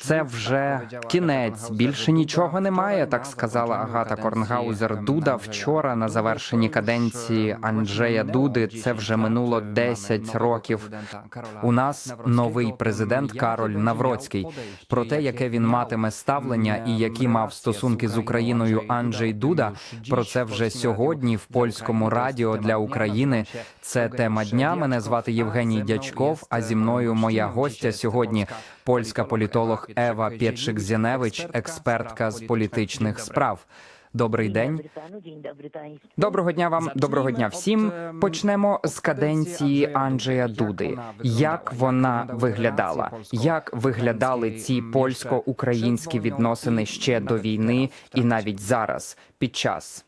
Це вже кінець. Більше нічого немає. Так сказала Агата Корнгаузер Дуда вчора на завершенні каденції Анджея Дуди. Це вже минуло 10 років. У нас новий президент Кароль Навроцький. Про те, яке він матиме ставлення і які мав стосунки з Україною Анджей Дуда. Про це вже сьогодні в польському радіо для України. Це тема дня. Мене звати Євгеній Дячков. А зі мною моя гостя сьогодні польська політолог Ева Пєтшик-Зяневич, експертка з політичних справ. Добрий день. Доброго дня вам, доброго дня всім. Почнемо з каденції Анджея Дуди. Як вона виглядала? Як виглядали ці польсько-українські відносини ще до війни і навіть зараз під час?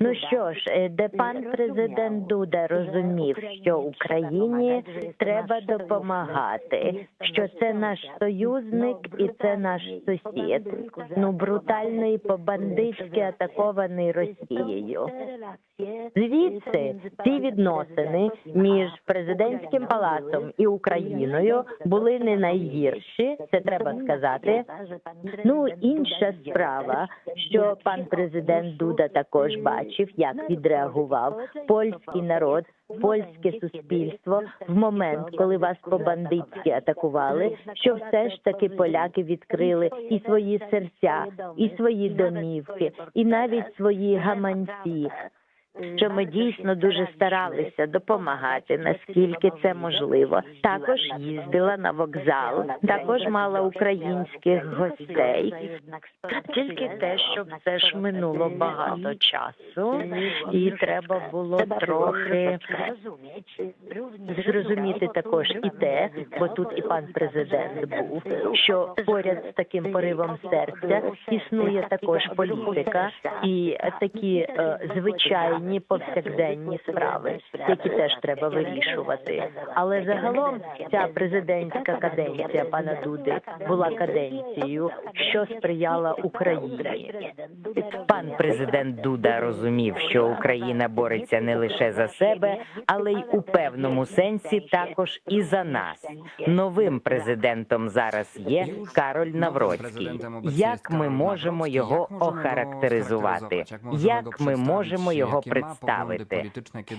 Ну що ж, е, де пан президент Дуда розумів, що Україні треба допомагати, що це наш союзник і це наш сусід. Ну брутальний по-бандитськи атакований Росією. Звідси ці відносини між президентським палацом і Україною були не найгірші, це треба сказати. Ну інша справа, що пан президент Дуда також бачив, як відреагував польський народ, польське суспільство в момент, коли вас по-бандитськи атакували, що все ж таки поляки відкрили і свої серця, і свої домівки, і навіть свої гаманці. Що ми дійсно дуже старалися допомагати, наскільки це можливо. Також їздила на вокзал, також мала українських гостей. Тільки те, що все ж минуло багато часу, і треба було трохи зрозуміти також і те, бо тут і пан президент був, що поряд з таким поривом серця існує також політика і такі е, звичайні повсякденні справи, які теж треба вирішувати. Але загалом ця президентська каденція пана Дуди була каденцією, що сприяла Україні. Пан президент Дуда розумів, що Україна бореться не лише за себе, але й у певному сенсі також і за нас. Новим президентом зараз є Кароль Навроцький. Як ми можемо його охарактеризувати? Як ми можемо його представити?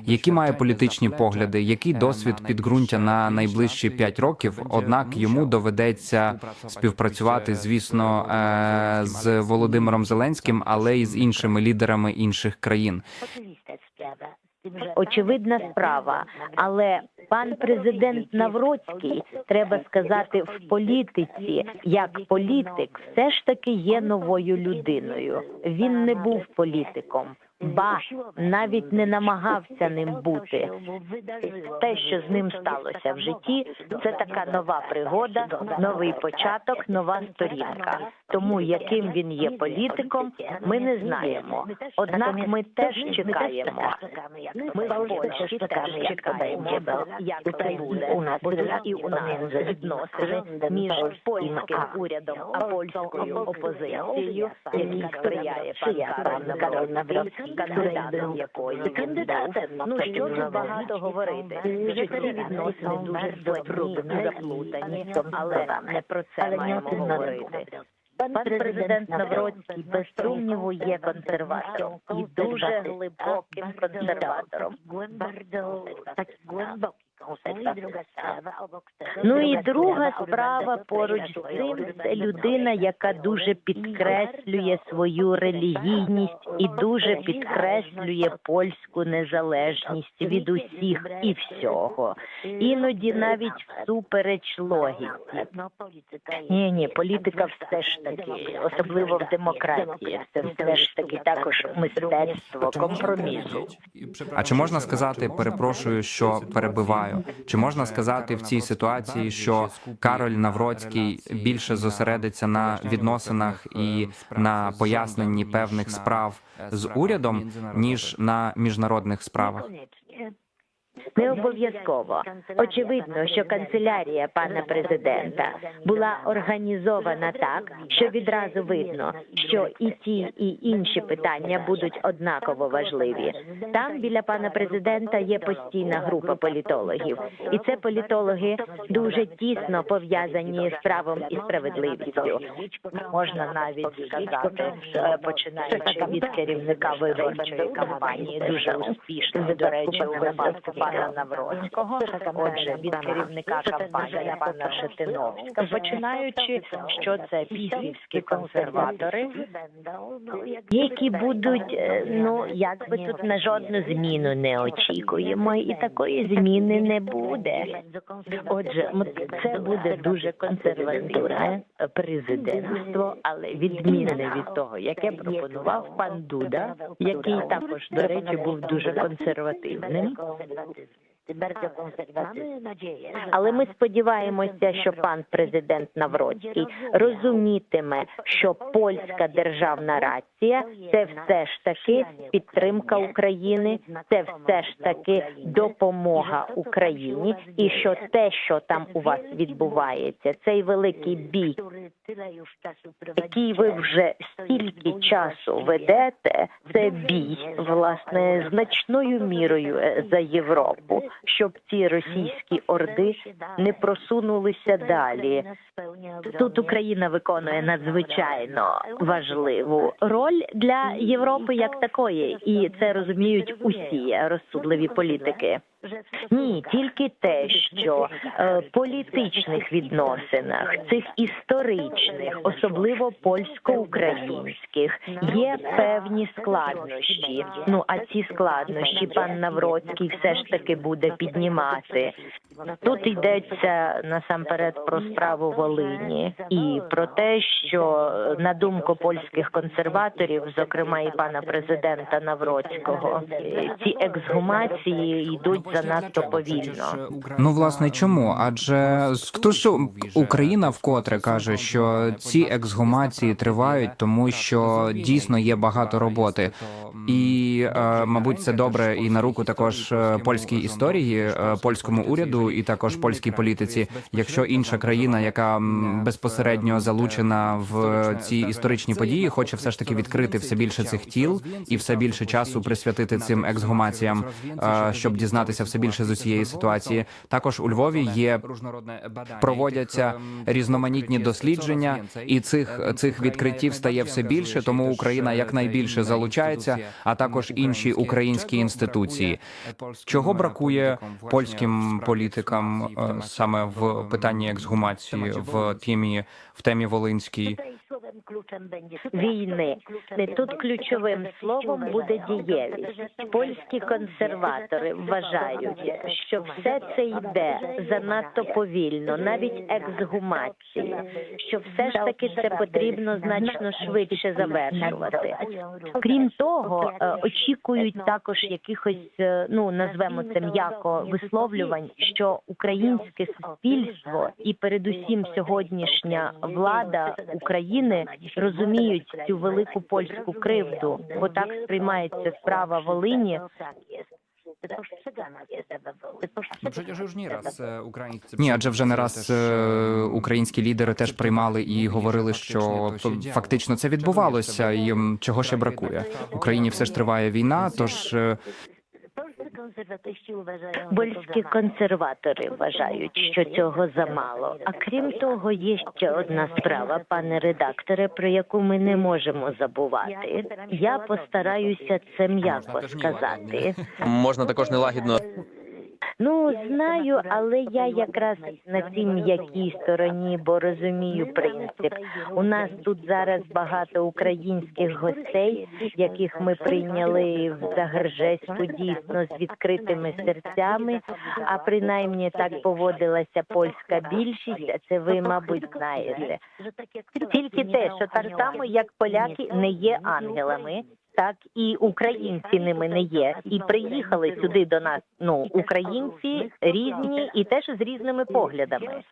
Які має політичні погляди, який досвід підґрунтя на найближчі п'ять років? Однак йому доведеться співпрацювати, звісно, е, з Володимиром Зеленським, але й з іншими лідерами інших країн. Очевидна справа, але пан президент Навроцький, треба сказати, в політиці як політик, все ж таки є новою людиною. Він не був політиком. Ба навіть не намагався ним бути. Те, що з ним сталося в житті, це така нова пригода, новий початок, нова сторінка. Тому яким він є політиком, ми не знаємо. Однак ми теж чекаємо. Ми в Польщі теж чекаємо, як це буде. У нас і у нас відносини між польським урядом а польською опозицією, який сприяє пан Кароль Навроцький, кандидатом якої він був. Ну що тут багато говорити? Жителі відносини дуже складні, заплутані, але не про це маємо говорити. Пан президент Навроцький без сумніву є консерватором і дуже глибоким консерватором. Ну і друга справа поруч з цим це людина, яка дуже підкреслює свою релігійність і дуже підкреслює польську незалежність від усіх і всього. Іноді навіть всупереч логіці. Ні, ні, політика все ж таки, особливо в демократії, це все ж таки також мистецтво компромісу. А чи можна сказати, перепрошую, що перебиваю? Чи можна сказати в цій ситуації, що Кароль Навроцький більше зосередиться на відносинах і на поясненні певних справ з урядом ніж на міжнародних справах? Не обов'язково. Очевидно, що канцелярія пана президента була організована так, що відразу видно, що і ті, і інші питання будуть однаково важливі. Там біля пана президента є постійна група політологів, і це політологи дуже тісно пов'язані з правом і справедливістю. Можна навіть сказати, е, починаючи від керівника виборчої кампанії, дуже успішно, до речі, у випадку пана Навроцького, отже, від керівника кампанії пана Шетиновська, починаючи, що це післівські консерватори, які будуть, ну якби тут на жодну зміну не очікуємо, і такої зміни не буде. Отже, це буде дуже консервативне президентство, але відмінне від того, яке пропонував пан Дуда, який також, до речі, був дуже консервативним. Good evening. Але ми сподіваємося, що пан президент Навроцький розумітиме, що польська державна рація це все ж таки підтримка України, це все ж таки допомога Україні, і що те, що там у вас відбувається, цей великий бій, який ви вже стільки часу ведете, це бій власне значною мірою е, за Європу, щоб ці російські орди не просунулися далі. Тут Україна виконує надзвичайно важливу роль для Європи як такої, і це розуміють усі розсудливі політики. Ні, тільки те, що е, політичних відносинах цих історичних, особливо польсько-українських, є певні складнощі. Ну а ці складнощі пан Навроцький все ж таки буде піднімати. Тут йдеться насамперед про справу Волині і про те, що на думку польських консерваторів, зокрема і пана президента Навроцького, е, ці ексгумації йдуть занадто повільно. Ну, власне, чому? Адже хто що Україна вкотре каже, що ці ексгумації тривають, тому що дійсно є багато роботи, і е, мабуть, це добре і на руку також е, польській історії, е, польському уряду, і також польській політиці. Якщо інша країна, яка безпосередньо залучена в ці історичні події, хоче все ж таки відкрити все більше цих тіл і все більше часу присвятити цим ексгумаціям, е, щоб дізнатися все більше з усієї ситуації. Також у Львові є проводяться різноманітні дослідження, і цих цих відкриттів стає все більше. Тому Україна якнайбільше залучається, а також інші українські інституції. Чого бракує польським політикам е, саме в питанні ексгумації в темі в темі Волинській? війни. Не тут ключовим словом буде дієвість. Польські консерватори вважають, що все це йде занадто повільно, навіть ексгумації, що все ж таки це потрібно значно швидше завершувати. Крім того, е, очікують також якихось, е, ну назвемо це м'яко висловлювань, що українське суспільство і передусім сьогоднішня влада України розуміють цю велику польську кривду, бо так сприймається справа Волині. Ну, przecież już nieraz українці ні, адже вже не раз е, українські лідери теж приймали і говорили, що фактично це відбувалося, і чого ще бракує. В Україні все ж триває війна, тож е, Польські консерватори вважають, що цього замало. А крім того, є ще одна справа, пане редакторе, про яку ми не можемо забувати. Я постараюся це м'яко сказати. Можна також нелагідно Ну знаю, але я якраз на цій м'якій стороні, бо розумію принцип. У нас тут зараз багато українських гостей, яких ми прийняли в Загржеську дійсно з відкритими серцями. А принаймні так поводилася польська більшість. А це ви, мабуть, знаєте. Тільки те, що так само, як поляки не є ангелами. Так і українці ними не є, і приїхали сюди до нас. Ну українці різні і теж з різними поглядами.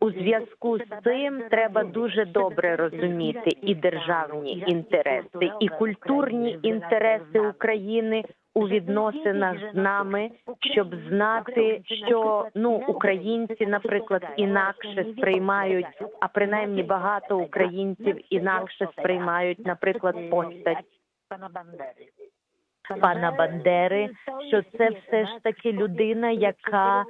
У зв'язку з цим треба дуже добре розуміти і державні інтереси, і культурні інтереси України у відносинах з нами, щоб знати, що ну українці, наприклад, інакше сприймають, а принаймні багато українців інакше сприймають, наприклад, постать пана Бандери, що це все ж таки людина, яка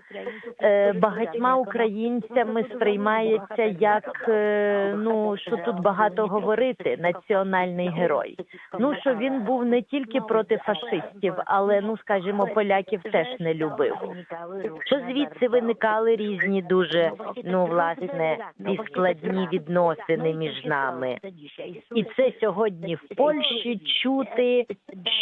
е, багатьма українцями сприймається як е, ну що тут багато говорити, національний герой. Ну що він був не тільки проти фашистів, але ну скажімо, поляків теж не любив. Що звідси виникали різні дуже ну власне і складні відносини між нами. І це сьогодні в Польщі чути,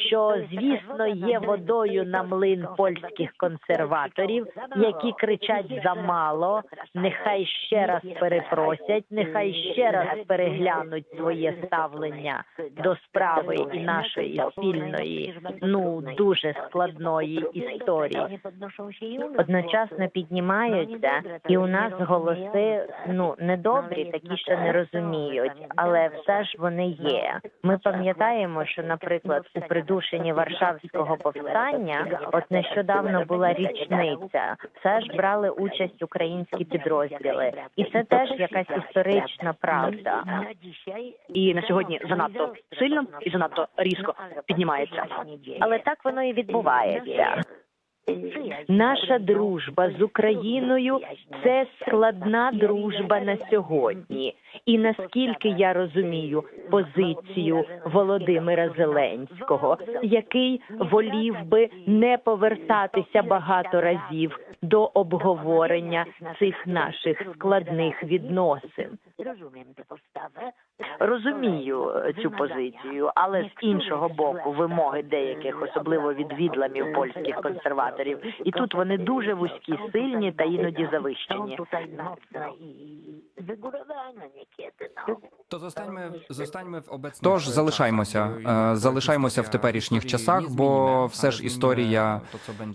що звісно є водою на млин польських консерваторів, які кричать замало. Нехай ще раз перепросять, нехай ще раз переглянуть своє ставлення до справи і нашої спільної, ну дуже складної історії. Одночасно піднімаються, і у нас голоси ну недобрі, такі що не розуміють, але все ж вони є. Ми пам'ятаємо, що, наприклад, у придушенні Варшавського повстання, от нещодавно була річниця, все ж брали участь українські підрозділи, і це теж якась історична правда. і на сьогодні занадто сильно і занадто різко піднімається. Але так воно і відбувається. Наша дружба з Україною це складна дружба на сьогодні. І наскільки я розумію позицію Володимира Зеленського, який волів би не повертатися багато разів до обговорення цих наших складних відносин. Розумію е, цю позицію, але з іншого боку, вимоги деяких, особливо від відламів польських консерваторів, і тут вони дуже вузькі, сильні та іноді завищені. То zostańmy, zostańmy w obecnych Тож czasach. залишаймося, е, залишаймося в теперішніх часах, бо все ж історія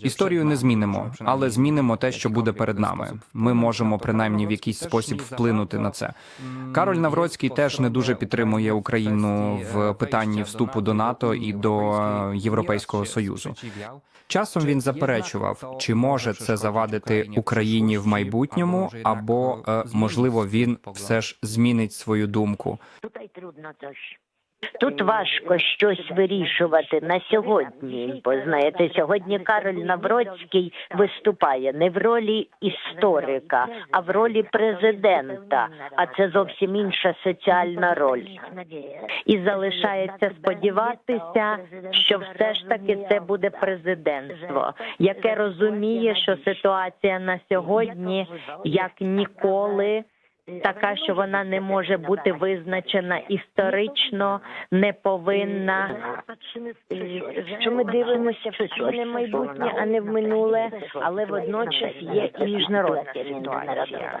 історію не змінимо, але змінимо те, що буде перед нами. Ми можемо принаймні в якийсь спосіб вплинути на це. Кароль Навроцький теж не дуже підтримує Україну в питанні вступу до НАТО і до е, Європейського союзу. Часом він заперечував, чи може це завадити Україні в майбутньому, або е, можливо він все ж змінить свою думку. Тут важко щось вирішувати на сьогодні, бо знаєте, сьогодні Кароль Навроцький виступає не в ролі історика, а в ролі президента. А це зовсім інша соціальна роль. І залишається сподіватися, що все ж таки це буде президентство, яке розуміє, що ситуація на сьогодні як ніколи. Така, що вона не може бути визначена історично, не повинна. Що ми дивимося в спільне майбутнє, а не в минуле, але водночас є і міжнародна ситуація.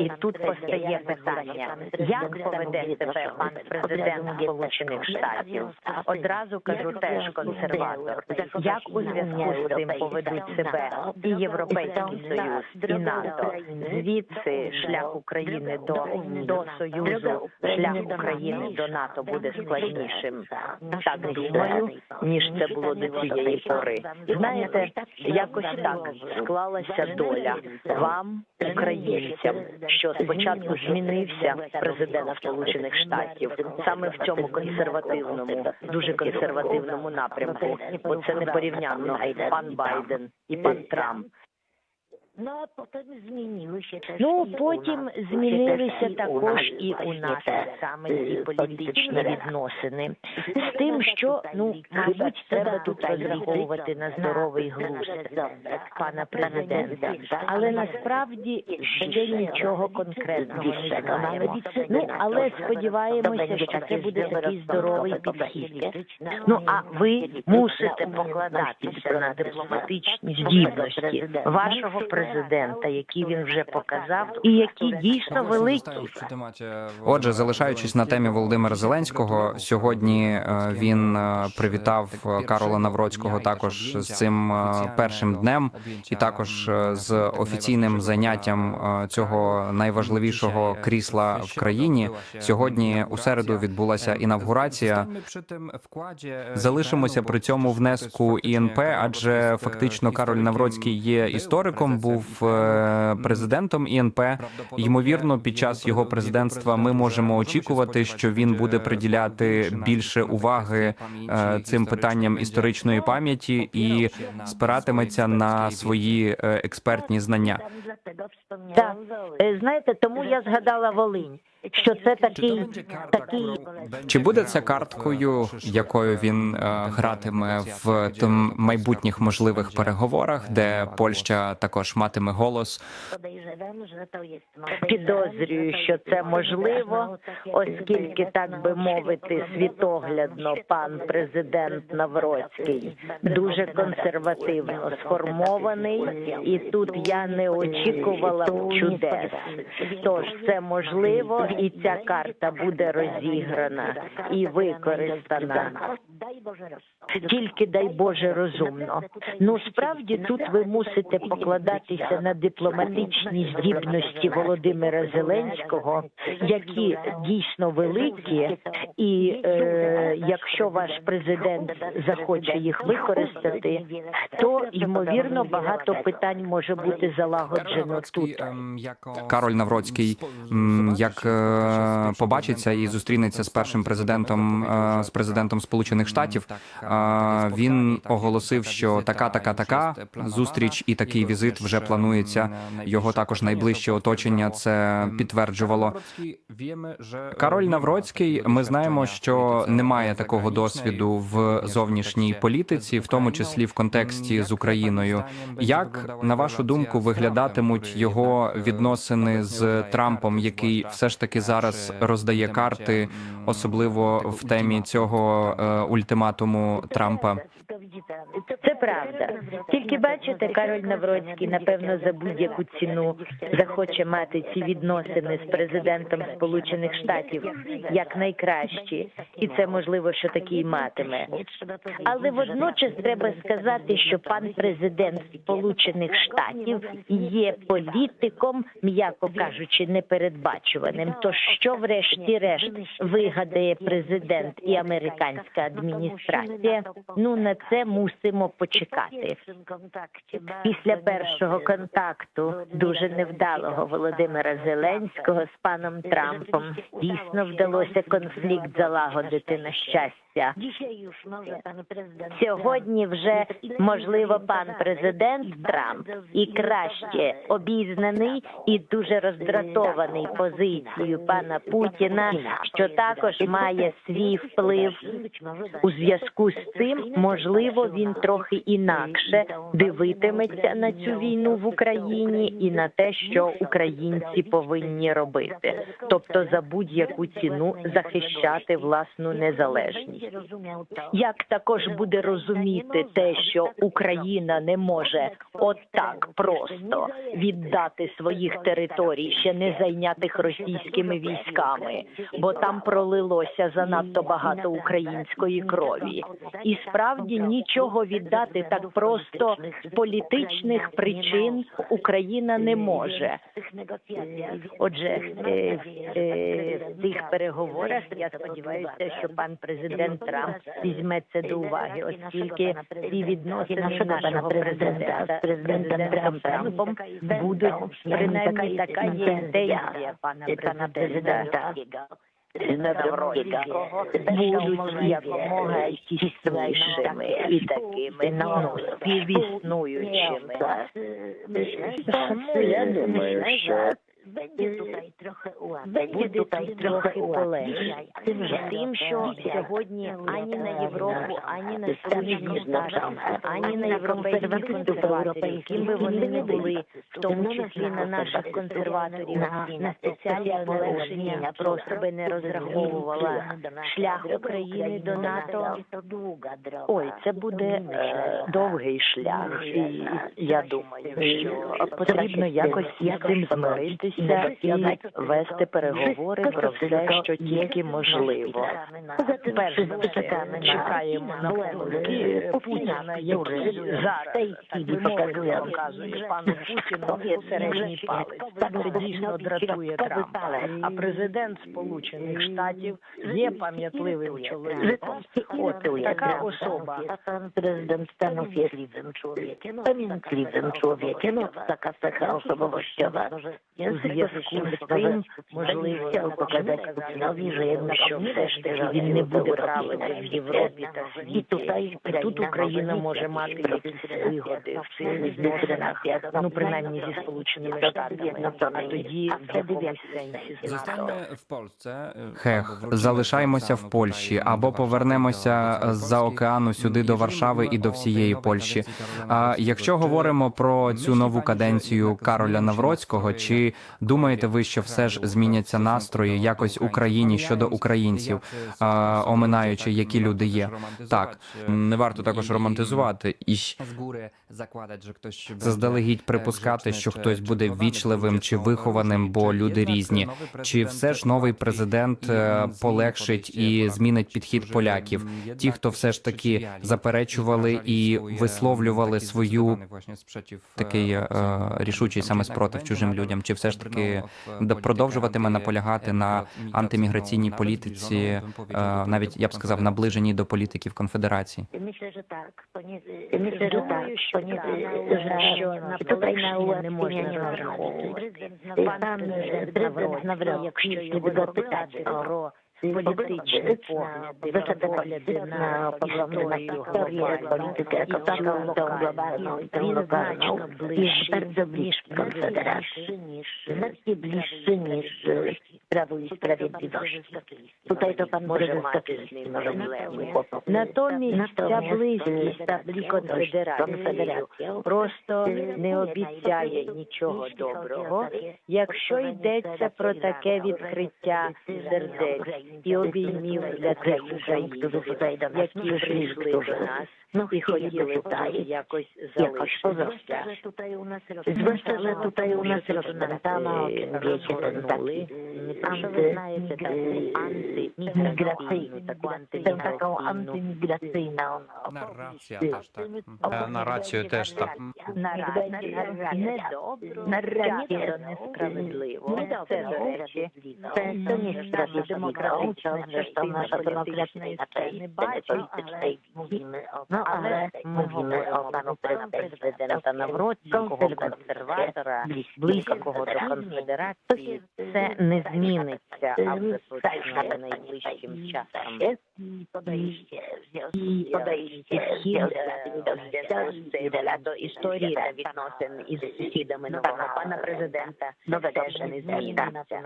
І тут постає питання, як поведе себе пан президент Сполучених Штатів? Одразу кажу теж консерватор. Як у зв'язку з цим поведуть себе і Європейський Союз, і НАТО? Звідси шлях України до, до Союзу, шлях України до НАТО буде складнішим. Так думаю, ніж це було до цієї пори. Знаєте, якось так склалася доля вам, українцям, що спочатку змінився президент Сполучених Штатів саме в цьому консервативному, дуже консервативному напрямку, бо це не порівнянно пан Байден і пан Трамп. Ну потім змінилися також і у нас саме ці політичні відносини. З тим, що ну мабуть треба тут розраховувати на здоровий глузд. пана президента, але насправді ще нічого конкретного не знаємо. Ну але сподіваємося, що це буде такий здоровий підхід. Ну а ви мусите покладатися на дипломатичні здібності вашого президента президента, які він вже показав, і які дійсно великі. Отже, залишаючись на темі Володимира Зеленського, сьогодні е, він е, привітав е, Карола Навроцького також з цим е, першим днем, і також е, з офіційним заняттям е, цього найважливішого крісла в країні. Сьогодні у середу відбулася інавгурація. Залишимося при цьому внеску ІНП, адже фактично Кароль Навроцький є істориком, був е, президентом ІНП. Ймовірно, під час його президентства ми можемо очікувати, що він буде приділяти більше уваги е, цим питанням історичної пам'яті і спиратиметься на свої е, експертні знання. Так, знаєте, тому я згадала Волинь, що це такий такий Чи буде це карткою, якою він е, гратиме в тим майбутніх можливих переговорах, де Польща також матиме голос? підозрюю, що це можливо, оскільки так би мовити, світоглядно пан президент Навроцький дуже консервативно сформований, і тут я не очікувала чудес. Тож це можливо, і ця карта буде розіграна і використана. Тільки дай Боже розумно. Ну справді тут ви мусите покладатися на дипломатичні здібності Володимира Зеленського, які дійсно великі, і е, якщо ваш президент захоче їх використати, то ймовірно багато питань може бути залагоджено тут. Кароль Навроцький як е, побачиться і зустрінеться з першим президентом е, з президентом Сполучених Штатів. е, Він оголосив, що така, така, така зустріч і такий візит вже планується. Його також найближче оточення це підтверджувало. Кароль Навроцький. Ми знаємо, що немає такого досвіду в зовнішній політиці, в тому числі в контексті з Україною. Як на вашу думку виглядатимуть його відносини з Трампом, який все ж таки зараз роздає карти, особливо в темі цього е, ультиматуму Трампа? Це правда. Тільки бачите, Кароль Навроцький, напевно, за будь-яку ціну захоче мати ці відносини з президентом Сполучених Штатів як найкращі, і це можливо, що такий матиме. Але водночас треба сказати, що пан президент Сполучених Штатів є політиком, м'яко кажучи, непередбачуваним. То що, врешті-решт, вигадає президент і американська адміністрація? Ну на це мусимо почекати. Після першого контакту дуже невдалого Володимира Зеленського з паном Трампом дійсно вдалося конфлікт залагодити на щастя. Сьогодні вже можливо пан президент Трамп. і краще обізнаний і дуже роздратований позицією пана Путіна, що також має свій вплив у зв'язку з цим. Можливо, він трохи інакше дивитиметься на цю війну в Україні і на те, що українці повинні робити, тобто за будь-яку ціну захищати власну незалежність. Як також буде розуміти те, що Україна не може отак просто віддати своїх територій, ще не зайнятих російськими військами, бо там пролилося занадто багато української крові, і справді нічого віддати так просто з політичних причин Україна не може. Отже, е, е, в цих переговорах я сподіваюся, що пан президент Трамп візьме це до уваги, оскільки ці відносини нашого президента з президентом Трампом будуть принаймні така є інтенція пана президента. Будуть якомога тіснішими і такими ну, співіснуючими. Тому я думаю, що Będzie tutaj трохи буде тут трохи полегше. Тим, що сьогодні ані на Європу, ані на Сполучені Штати, ані на європейських консерваторів, яким би вони не були, в тому числі на наших консерваторів, на спеціальне полегшення просто би не розраховувала шлях України до НАТО. Ой, це буде довгий шлях, і я думаю, що потрібно якось із цим змиритися і вести переговори про все, що тільки можливо. Перш за все, ми чекаємо на помилки Путіна, які зараз показує. Пану Путіну середній палець. Це дійсно дратує Трампа. А президент Сполучених Штатів є пам'ятливим чоловіком. От така особа. Pan prezydent Stanów jest liwym człowiekiem, pamiętliwym człowiekiem, no зв'язку з тим, Putinowi, że jednak що все ж таки він не буде правити в Європі. та I світі. tutaj І тут Україна може мати якісь вигоди в цих відносинах, ну принаймні зі Сполученими Штатами, а тоді в якомусь сенсі з НАТО. Zostańmy w Хех, залишаємося в Польщі або повернемося з-за океану сюди до Варшави і до всієї Польщі. А якщо говоримо про цю нову каденцію Кароля Навроцького, чи думаєте ви, що все ж зміняться настрої якось? Україні щодо українців, оминаючи, які люди є? Так, не варто також романтизувати і z góry zakładać, że ktoś заздалегідь припускати, що хтось буде ввічливим чи вихованим, бо люди різні. Чи все ж новий президент е, полегшить і змінить підхід поляків? Ті, хто все ж таки заперечували і e, висловлювали свою такий е, рішучий саме спротив чужим людям, чи все ж таки продовжуватиме наполягати на антиміграційній політиці, е, навіть я б сказав, наближеній до політиків конфедерації. Że. Думаю, що Ponieważ, так, że що на tutaj na полегшення не можна ułatwienia nie розраховувати. Pan prezydent Nawrocki, якщо jeśli його by go запитати pytać o про jest ближчий, bardzo ніж bliski Konfederacji. Znacznie bliższy niż e, Prawu i Sprawiedliwości. Tutaj to pan Może prezes mati Kaczyński z nim może проблеми. mieć kłopot. Натомість ця Natomiast, близькість e, та z конфедерації Konfederacją просто не обіцяє нічого доброго, якщо йдеться про таке відкриття сердець i obejmij za granicą, którzy tutaj do nas przyszli, którzy no i chodzą tutaj jakoś, jakoś pozostać. Zwłaszcza, że tutaj u nas rozpętano, y, wiecie, ten taki y, antymigracyjny, tę taką antymigracyjną narracja też tak. Mhm. Narrację też tak. Narrację, to niesprawiedliwe. To niesprawiedliwe. Często zresztą nasza demokracja na tej scenie politycznej mówimy o no, ale говоримо o panu президента Навроцького, консерватора, близького до конфедерації. Це не зміниться абсолютно найближчим часом. I podejście І i podejście w związku z до історії та відносин із сусідами нового пана президента теж не зміниться.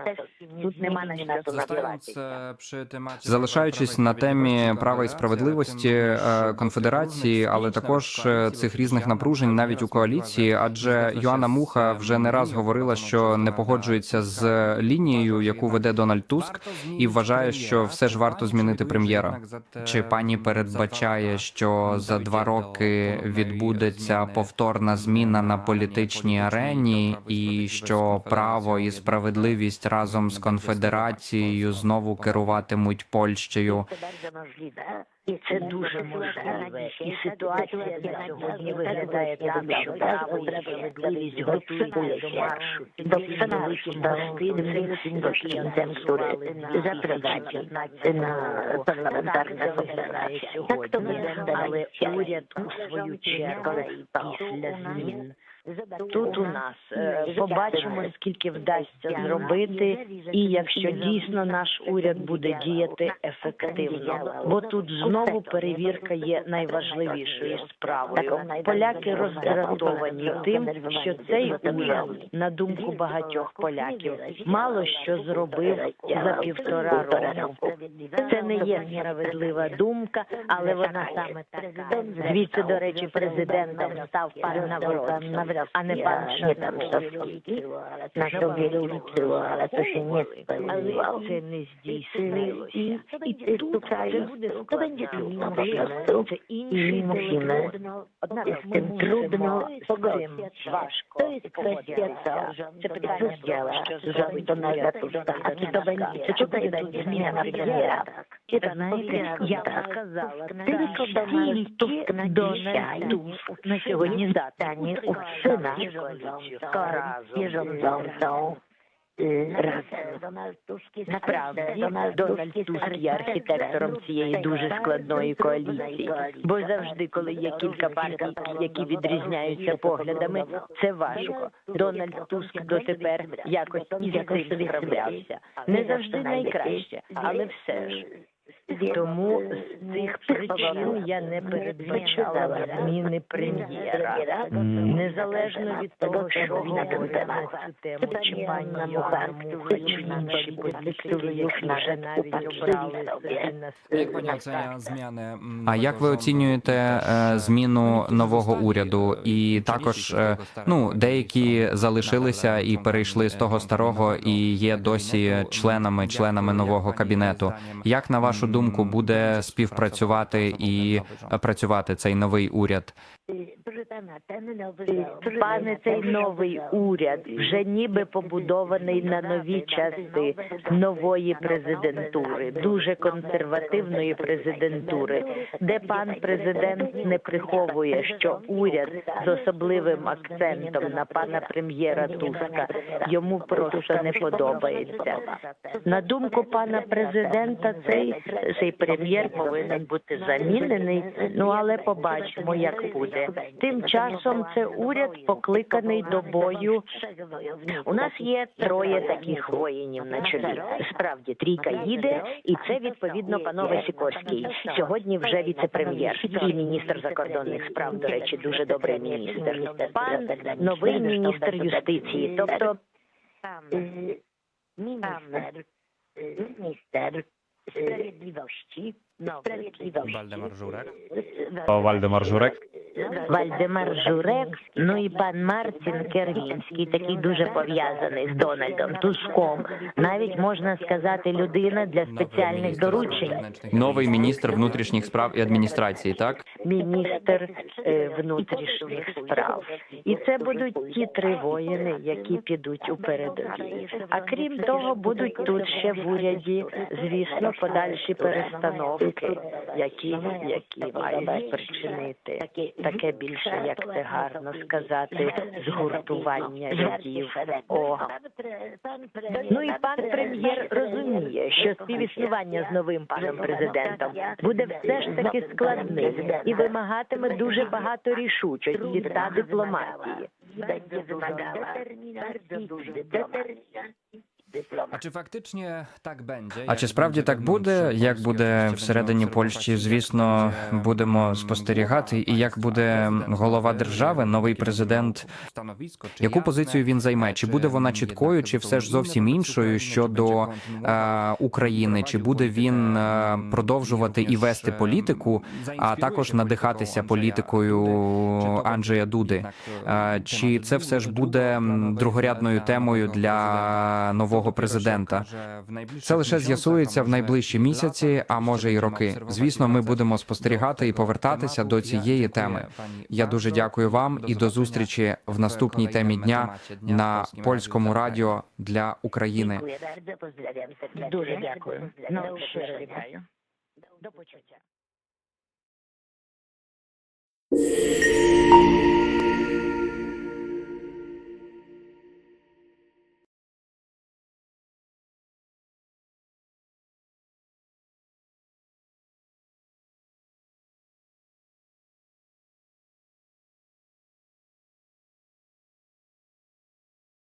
Тут нема на що temacie Залишаючись на темі права і справедливості też конфедерації, але також koalicji цих різних напружень навіть у коаліції, адже Йоанна Муха вже не раз говорила, що не погоджується з лінією, яку веде Дональд Туск, і вважає, що все ж варто змінити przewiduje, te, Чи пані передбачає, що за два роки відбудеться повторна зміна на політичній арені, to Prawo i і що право і справедливість разом з конфедерацією знову керуватимуть Польщею. Możliwe. Це дуже можливе. І ситуація на сьогодні виглядає так, що право і справедливість готуються до маршу do гостинцем, gościńcem, który zaprowadzi na parlamentarne виглядає Tak сьогодні. Але уряд у свою чергу після змін тут у нас. Е, Побачимо, скільки вдасться зробити, і якщо дійсно наш уряд буде діяти ефективно. Бо тут знову перевірка є найважливішою справою. Поляки роздратовані тим, що цей уряд, на думку багатьох поляків, мало що зробив за півтора року. Це не є справедлива думка, але вона саме така. Звідси, до речі, президентом став пан Навроцький, a nie tam czasowniki. Naszą wielu liczyło, ale to się nie spełniło. Cyny i, i, i tutaj? to będzie trudno po prostu. i musimy z tym trudno pogodzić. To jest kwestia co, co działa Donalda Tuska, a czy to będzie, czy tutaj będzie zmiana premiera? Czy to ja tak, tak tylko Donald Tusk na dzisiaj, na nie utrzymać. Stanie utrzyma koalicję rządzącą y, razem. Насправді Дональд Туск є архітектором цієї дуже складної коаліції. Бо завжди, коли є кілька партій, які відрізняються поглядами, це важко. Дональд Туск дотепер якось із цим справлявся. Не завжди найкраще, але все ж. Тому з цих причин я не передбачала зміни прем'єра. Незалежно від того, що говорять на цю тему, чи пані Йоанна чи інші політики, які вже навіть брали собі на зміни? А як ви оцінюєте е, зміну нового уряду? е, І також е, ну деякі залишилися і перейшли з того старого, і є досі членами членами нового кабінету. Як на вашу думку буде співпрацювати і е, працювати цей новий уряд? Пане, цей новий уряд вже ніби побудований на нові часи нової президентури, дуже консервативної президентури, де пан президент не приховує, що уряд з особливим акцентом на пана прем'єра Туска йому просто не подобається. На думку пана президента, цей, цей прем'єр повинен бути замінений. Ну але побачимо, як буде. Тим часом це уряд покликаний до бою. У нас є троє таких воїнів на чолі. Справді трійка їде, і це відповідно панове Сікорський. Сьогодні вже віце-прем'єр і міністр закордонних справ. До речі, дуже добрий міністр. Пан новий міністр юстиції. Тобто Minister, minister Sprawiedliwości, Sprawiedliwości. Вальдемар Журek. Вальдемар Журек. Вальдемар Журек, ну і пан Мартін Кервінський, такий дуже пов'язаний з Дональдом Туском. Навіть можна сказати, людина для спеціальних доручень. Новий міністр внутрішніх справ і адміністрації, так міністр е, внутрішніх справ. І це будуть ті три воїни, які підуть у передовій. А крім того, будуть тут ще в уряді, звісно, подальші перестановки, які, які мають спричинити таке більше, як це гарно сказати, згуртування рядів. О, Ну і пан прем'єр розуміє, що співіснування з новим паном президентом буде все ж таки складним і вимагатиме дуже багато рішучості та дипломатії. А чи фактично так będzie? А чи справді так буде? Як буде всередині Польщі? Звісно, будемо спостерігати. І як буде голова держави, новий президент, яку позицію він займе? Чи буде вона чіткою, чи все ж зовсім іншою щодо е, України? Чи буде він е, продовжувати і вести політику, а також надихатися політикою Анджея Дуди? Е, Чи це все ж буде другорядною темою для нового нового президента. Це лише з'ясується в найближчі місяці, а може й роки. Звісно, ми будемо спостерігати і повертатися до цієї теми. Я дуже дякую вам і до зустрічі в наступній темі дня на польському радіо для України. Дуже дякую. До почуття.